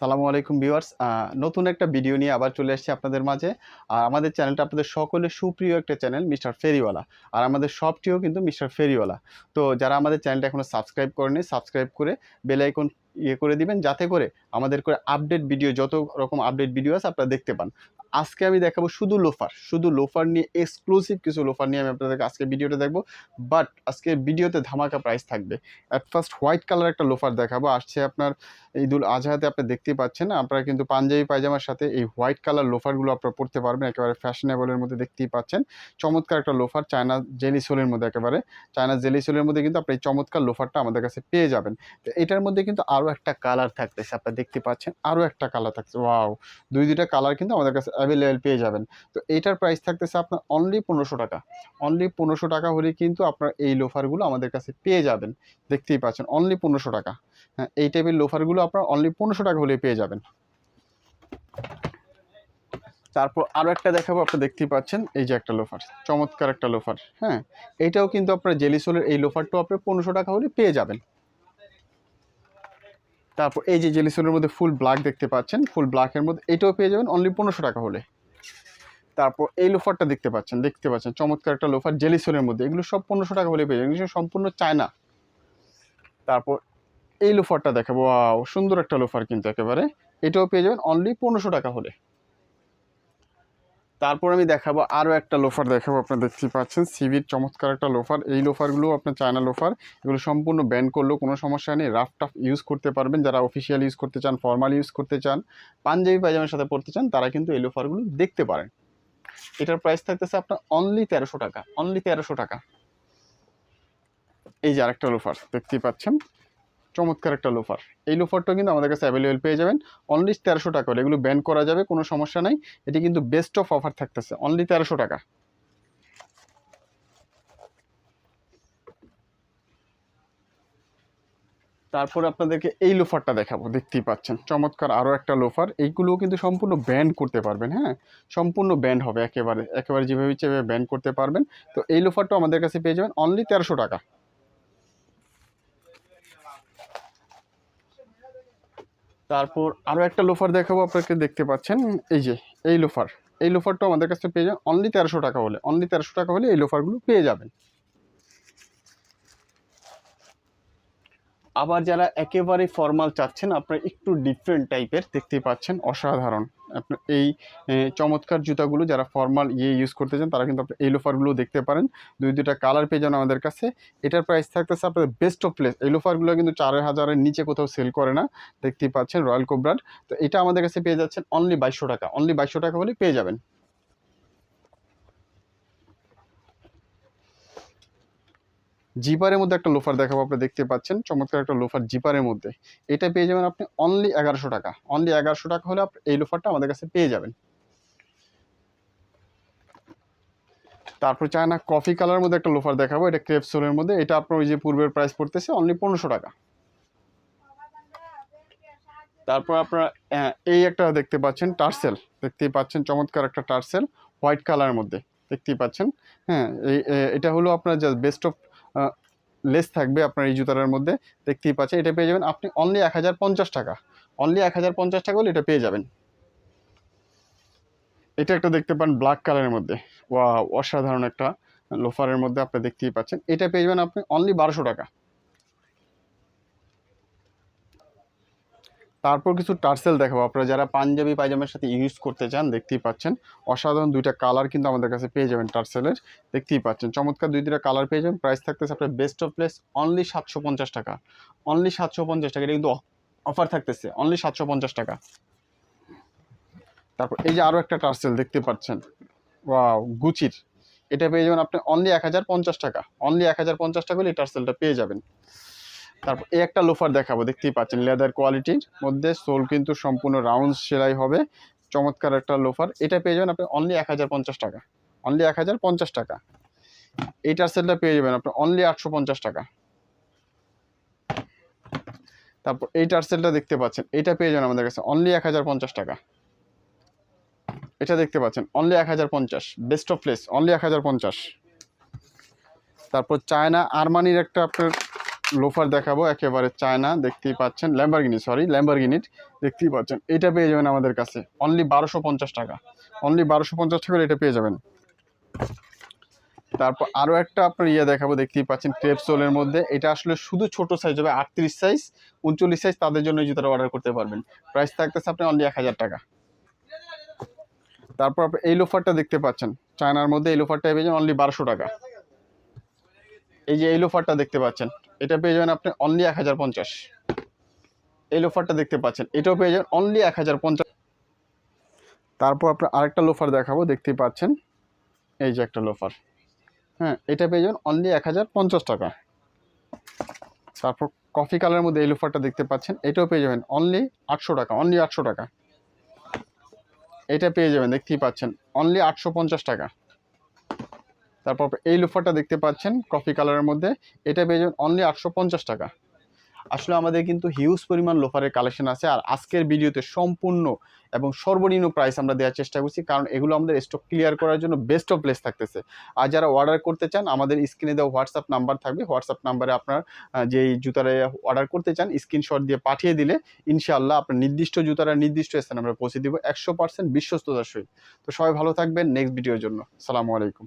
সালামু আলাইকুম ভিউয়ার্স। নতুন একটা ভিডিও নিয়ে আবার চলে এসেছি আপনাদের মাঝে। আর আমাদের চ্যানেলটা আপনাদের সকলের সুপ্রিয় একটা চ্যানেল, মিস্টার ফেরিওয়ালা। আর আমাদের সবটিও কিন্তু মিস্টার ফেরিওয়ালা। তো যারা আমাদের চ্যানেলটা এখনও সাবস্ক্রাইব করেনি সাবস্ক্রাইব করে বেল আইকন ইয়ে করে দিবেন যাতে করে আমাদের করে আপডেট ভিডিও যত রকম আপডেট ভিডিও আছে আপনারা দেখতে পান। আজকে আমি দেখাবো শুধু লোফার শুধু লোফার নিয়ে এক্সক্লুসিভ কিছু লোফার নিয়ে আমি আপনাদেরকে আজকে ভিডিওটা দেখব। বাট আজকে ভিডিওতে ধামাকা প্রাইস থাকবে। অ্যাট ফার্স্ট হোয়াইট কালার একটা লোফার দেখাবো, আসছে আপনার ঈদুল আজহাতে আপনি দেখতেই পাচ্ছেন, আপনারা কিন্তু পাঞ্জাবি পায়জামার সাথে এই হোয়াইট কালার লোফারগুলো আপনারা পড়তে পারবেন, একেবারে ফ্যাশনেবলের মধ্যে দেখতেই পাচ্ছেন। চমৎকার একটা লোফার চায়না জেলি সোলের মধ্যে একেবারে, চায়না জেলি সোলের মধ্যে কিন্তু আপনি এই চমৎকার লোফারটা আমাদের কাছে পেয়ে যাবেন। তো এটার মধ্যে কিন্তু আরও একটা কালার থাকতেছে, আপনারা দেখতে পাচ্ছেন, আরও একটা কালার থাকছে ওয়াও দুই, দুইটা কালার কিন্তু আমাদের কাছে অ্যাভেলেবেল পেয়ে যাবেন। তো এইটার প্রাইস থাকতেছে আপনার অনলি পনেরোশো টাকা। অনলি পনেরোশো টাকা হলে কিন্তু আপনার এই লোফারগুলো আমাদের কাছে পেয়ে যাবেন। দেখতেই পাচ্ছেন অনলি পনেরোশো টাকা। হ্যাঁ এই টাইপের লোফারগুলো আপনার অনলি পনেরোশো টাকা হলে পেয়ে যাবেন। তারপর আরও একটা দেখাবো, আপনি দেখতেই পাচ্ছেন, এই যে একটা লোফার চমৎকার একটা লোফার হ্যাঁ এইটাও কিন্তু আপনার জেলিসোলের এই লোফারটাও আপনি পনেরোশো টাকা হলে পেয়ে যাবেন। তারপর এই যে জেলিসনের মধ্যে ফুল ব্ল্যাক দেখতে পাচ্ছেন ফুল ব্ল্যাকের মধ্যে এটাও পেয়ে যাবেন অনলি পনেরোশো টাকা হলে। তারপর এই লোফারটা দেখতে পাচ্ছেন দেখতে পাচ্ছেন, চমৎকার একটা লোফার জেলিসনের মধ্যে। এগুলো সব পনেরোশো টাকা হলে পেয়ে যাবেন, এগুলো সম্পূর্ণ চায়না। তারপর এই লোফারটা দেখাবো সুন্দর একটা লোফার কিন্তু একেবারে। এটাও পেয়ে যাবেন অনলি পনেরোশো টাকা হলে। তারপর আমি দেখাবো আরও একটা লোফার দেখাবো, আপনারা দেখতেই পাচ্ছেন। সিভির চমৎকার একটা লোফার এই লোফারগুলো আপনার চায়না লোফার এগুলো সম্পূর্ণ ব্যান করলেও কোনো সমস্যা নেই। রাফ টাফ ইউজ করতে পারবেন। যারা অফিসিয়াল ইউজ করতে চান ফর্মাল ইউজ করতে চান, পাঞ্জাবি পায়জামার সাথে পড়তে চান, তারা কিন্তু এই লোফারগুলো দেখতে পারেন। এটার প্রাইস থাকতেছে আপনার অনলি তেরোশো টাকা। অনলি তেরোশো টাকা। এই যে আরেকটা লোফার দেখতেই পাচ্ছেন। চমৎকার একটা লোফার এই লোফারটাও কিন্তু আমাদের কাছে অ্যাভেলেবেল পেয়ে যাবেন। অনলি তেরোশো টাকা হলে এগুলো ব্যান করা যাবে, কোনো সমস্যা নাই। এটি কিন্তু বেস্ট অফ অফার থাকতেছে। অনলি তেরোশো টাকা। তারপরে আপনাদেরকে এই লোফারটা দেখাবো। দেখতেই পাচ্ছেন। চমৎকার আরও একটা লোফার এইগুলোও কিন্তু সম্পূর্ণ ব্যান্ড করতে পারবেন হ্যাঁ? সম্পূর্ণ ব্যান্ড হবে। একেবারে একেবারে যেভাবে ইচ্ছে ব্যান্ড করতে পারবেন। তো এই লোফারটাও আমাদের কাছে পেয়ে যাবেন। অনলি তেরোশো টাকা। তারপর আরও একটা লোফার দেখাবো, আপনাকে দেখতে পাচ্ছেন। এই যে, এই লোফার এই লোফারটা আমাদের কাছে পেয়ে যাবেন। অনলি তেরোশো টাকা হলে অনলি তেরোশো টাকা হলে এই লোফারগুলো পেয়ে যাবেন। আবার যারা একেবারে ফর্মাল চাচ্ছেন, আপনারা একটু ডিফারেন্ট টাইপের দেখতেই পাচ্ছেন, অসাধারণ। আপনার এই চমৎকার জুতাগুলো যারা ফর্মাল ইয়ে ইউজ করতে চান, তারা কিন্তু আপনি এই লোফারগুলো দেখতে পারেন। দুই দুটা কালার পেয়ে যান আমাদের কাছে। এটার প্রাইস থাকতেছে আপনাদের বেস্ট অফ প্লেস এই লোফারগুলো কিন্তু চার হাজারের নিচে কোথাও সেল করে না। দেখতেই পাচ্ছেন রয়্যাল কোবরার তো এটা আমাদের কাছে পেয়ে যাচ্ছেন অনলি বাইশশো টাকা। অনলি বাইশশো টাকা হলে পেয়ে যাবেন। জিপারের মধ্যে একটা লোফার দেখাবো, আপনি দেখতে পাচ্ছেন। চমৎকার একটা লোফার জিপারের মধ্যে। এটা পেয়ে যাবেন আপনি অনলি এগারোশো টাকা। অনলি এগারোশো টাকা হলে এই লোফারটা আমাদের কাছে পেয়ে যাবেন। তারপর চায়না কফি কালার মধ্যে একটা লোফার দেখাবো, এটা ক্রেপ সোলের মধ্যে। এটা আপনার ওই যে পূর্বের প্রাইস পড়তেছে অনলি পনেরোশো টাকা। তারপর আপনারা এই একটা দেখতে পাচ্ছেন, টার্সেল। দেখতেই পাচ্ছেন, চমৎকার একটা টার্সেল, হোয়াইট কালারের মধ্যে। দেখতেই পাচ্ছেন হ্যাঁ এটা হলো আপনার জাস্ট বেস্ট অফ লেস থাকবে আপনার এই জুতার মধ্যে। দেখতেই পাচ্ছেন, এটা পেয়ে যাবেন আপনি অনলি এক হাজার পঞ্চাশ টাকা। অনলি এক হাজার পঞ্চাশ টাকা হলে এটা পেয়ে যাবেন। এটা একটা দেখতে পান ব্ল্যাক কালারের মধ্যে। ওয়া অসাধারণ একটা লোফারের মধ্যে আপনি দেখতেই পাচ্ছেন। এটা পেয়ে যাবেন আপনি অনলি বারোশো টাকা। তারপর কিছু টার্সেল দেখাবো। আপনারা যারা পাঞ্জাবি পায়জামার সাথে ইউজ করতে চান, দেখতেই পাচ্ছেন। অসাধারণ দুইটা কালার কিন্তু আমাদের কাছে পেয়ে যাবেন টার্সেলের। দেখতেই পাচ্ছেন। চমৎকার দুই দুইটা কালার পেয়ে যাবেন। প্রাইস থাকতেছে আপনার বেস্ট অফ প্লেস অনলি সাতশো পঞ্চাশ টাকা। অনলি সাতশো পঞ্চাশ টাকা। এটা কিন্তু অফার থাকতেছে। অনলি সাতশো পঞ্চাশ টাকা। তারপর এই যে আরও একটা টার্সেল দেখতে পাচ্ছেন। ওয়াও গুচির এটা পেয়ে যাবেন আপনি অনলি এক হাজার পঞ্চাশ টাকা। অনলি এক হাজার পঞ্চাশ টাকা হলে এই টার্সেলটা পেয়ে যাবেন। তারপর এই একটা লোফার দেখাবো, দেখতেই পাচ্ছেন লেদার কোয়ালিটির মধ্যে সোল কিন্তু সম্পূর্ণ রাউন্ড সেলাই হবে, চমৎকার একটা লোফার এটা পেয়ে যাবেন আপনি অনলি এক হাজার পঞ্চাশ টাকা অনলি এক হাজার পঞ্চাশ টাকা এই সেলটা পেয়ে যাবেন আপনি অনলি আটশো পঞ্চাশ টাকা। তারপর এই টার্সেলটা দেখতে পাচ্ছেন, এটা পেয়ে যাবেন আমাদের কাছে অনলি এক হাজার পঞ্চাশ টাকা। এটা দেখতে পাচ্ছেন অনলি এক হাজার পঞ্চাশ বেস্ট অফ প্লেস অনলি এক হাজার পঞ্চাশ। তারপর চায়না, আরমানির একটা আপনার লোফার দেখাবো, একেবারে চায়না দেখতেই পাচ্ছেন। ল্যাম্বারগিনি সরি ল্যাম্বারগিনির দেখতেই পাচ্ছেন। এটা পেয়ে যাবেন আমাদের কাছে। অনলি বারোশো পঞ্চাশ টাকা। অনলি বারোশো পঞ্চাশ টাকা এটা পেয়ে যাবেন। তারপর আরও একটা আপনার ইয়ে দেখাবো, দেখতেই পাচ্ছেন ক্রেপ সোলের মধ্যে। এটা আসলে শুধু ছোট সাইজ হবে, আটত্রিশ সাইজ উনচল্লিশ সাইজ তাদের জন্য জুতাটা অর্ডার করতে পারবেন। প্রাইস থাকতেছে আপনি অনলি এক হাজার টাকা। তারপর আপনি এই লোফারটা দেখতে পাচ্ছেন। চায়নার মধ্যে এই লোফারটা পেয়ে যাবেন অনলি বারোশো টাকা। এই যে এই লোফারটা দেখতে পাচ্ছেন। এটা পেয়ে যাবেন আপনি অনলি এক হাজার পঞ্চাশ। এই লোফারটা দেখতে পাচ্ছেন। এটাও পেয়ে যাবেন অনলি এক হাজার পঞ্চাশ। তারপর আপনার আরেকটা লোফার দেখাবো, দেখতেই পাচ্ছেন। এই যে একটা লোফার হ্যাঁ এটা পেয়ে যাবেন অনলি এক হাজার পঞ্চাশ টাকা। তারপর কফি কালারের মধ্যে এই লোফারটা দেখতে পাচ্ছেন। এটাও পেয়ে যাবেন অনলি আটশো টাকা অনলি আটশো টাকা। এটা পেয়ে যাবেন, দেখতেই পাচ্ছেন। অনলি আটশো পঞ্চাশ টাকা। তারপর এই লোফারটা দেখতে পাচ্ছেন কফি কালারের মধ্যে। এটা পেয়ে যাবেন অনলি আটশো পঞ্চাশ টাকা। আসলে আমাদের কিন্তু হিউজ পরিমাণ লোফারের কালেকশন আছে আর আজকের ভিডিওতে সম্পূর্ণ এবং সর্বনিম্ন প্রাইস আমরা দেওয়ার চেষ্টা করছি কারণ এগুলো আমাদের স্টক ক্লিয়ার করার জন্য বেস্ট অফ প্লেস থাকতেছে। আর যারা অর্ডার করতে চান, আমাদের স্ক্রিনে দেওয়া হোয়াটসঅ্যাপ নাম্বার থাকবে। হোয়াটসঅ্যাপ নাম্বারে আপনার যেই জুতারা অর্ডার করতে চান স্ক্রিনশট দিয়ে পাঠিয়ে দিলে ইনশাআল্লাহ আপনার নির্দিষ্ট জুতারা নির্দিষ্ট স্থানে আমরা পৌঁছে দিব। একশো পার্সেন্ট বিশ্বস্ততার সহিত। তো সবাই ভালো থাকবেন। নেক্সট ভিডিওর জন্য। সালামু আলাইকুম।